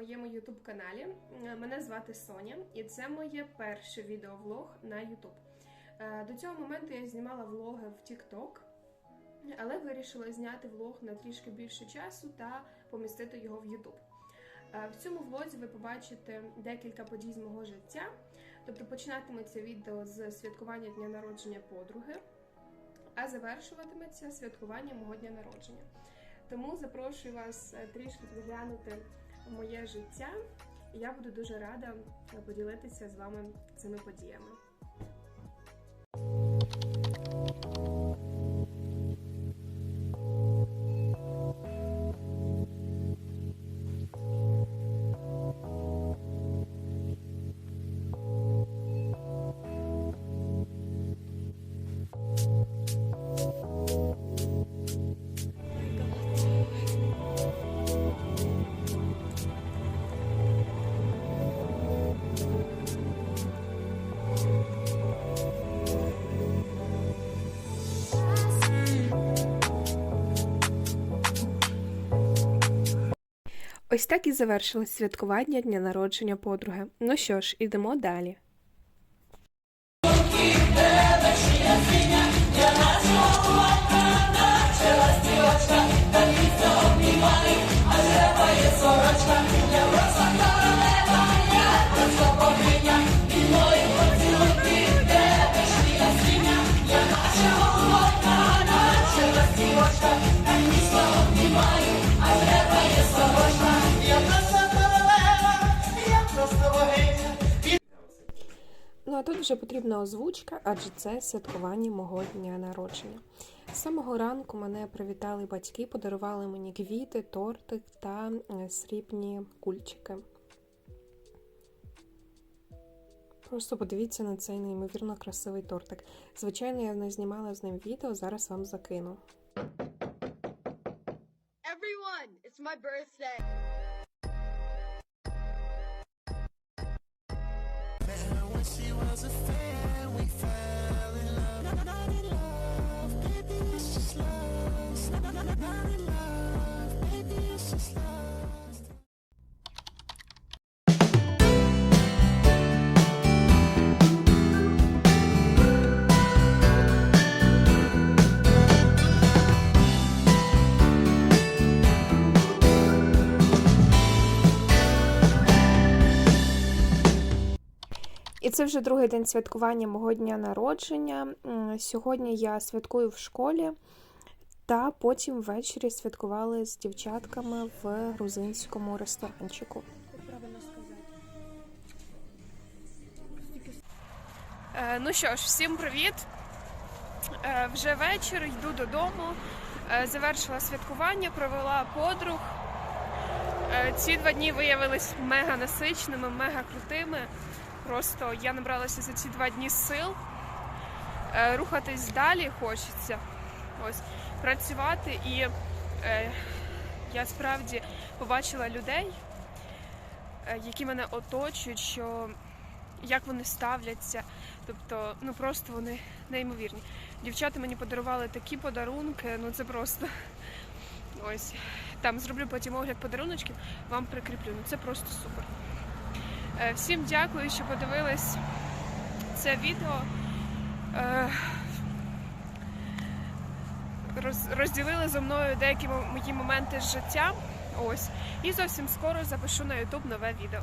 моєму YouTube каналі. Е, Мене звати Соня, і це моє перше відеовлог на YouTube. Е, До цього моменту я знімала влоги в TikTok, але вирішила зняти влог на трішки більше часу та помістити його в YouTube. Е, В цьому влозі ви побачите декілька подій з мого життя. Тобто починатиметься відео з святкування дня народження подруги, а завершуватиметься святкування мого дня народження. Тому запрошую вас трішки поглянути моє життя, і я буду дуже рада поділитися з вами цими подіями. Ось так і завершилось святкування дня народження подруги. Ну що ж, ідемо далі. А тут вже потрібна озвучка, адже це святкування мого дня народження. З самого ранку мене привітали батьки, подарували мені квіти, тортик та срібні кульчики. Просто подивіться на цей неймовірно красивий тортик. Звичайно, я не знімала з ним відео, зараз вам закину. Everyone, it's my birthday. І це вже другий день святкування мого дня народження. Сьогодні я святкую в школі, та потім ввечері святкували з дівчатками в грузинському ресторанчику. Е, Ну що ж, всім привіт! Е, Вже вечір, йду додому. Е, Завершила святкування, провела подруг. Ці два дні виявились мега насиченими, мега крутими. Просто я набралася за ці два дні сил. Рухатись далі хочеться. Ось працювати і е, я справді побачила людей, е, які мене оточують, що як вони ставляться. Тобто, ну просто вони неймовірні. Дівчата мені подарували такі подарунки, ну це просто ось. Там зроблю потім огляд подаруночків, вам прикріплю. Ну це просто супер. Е, Всім дякую, що подивились це відео. Роз- Розділили зо мною деякі мої моменти з життя. Ось. І зовсім скоро запишу на YouTube нове відео.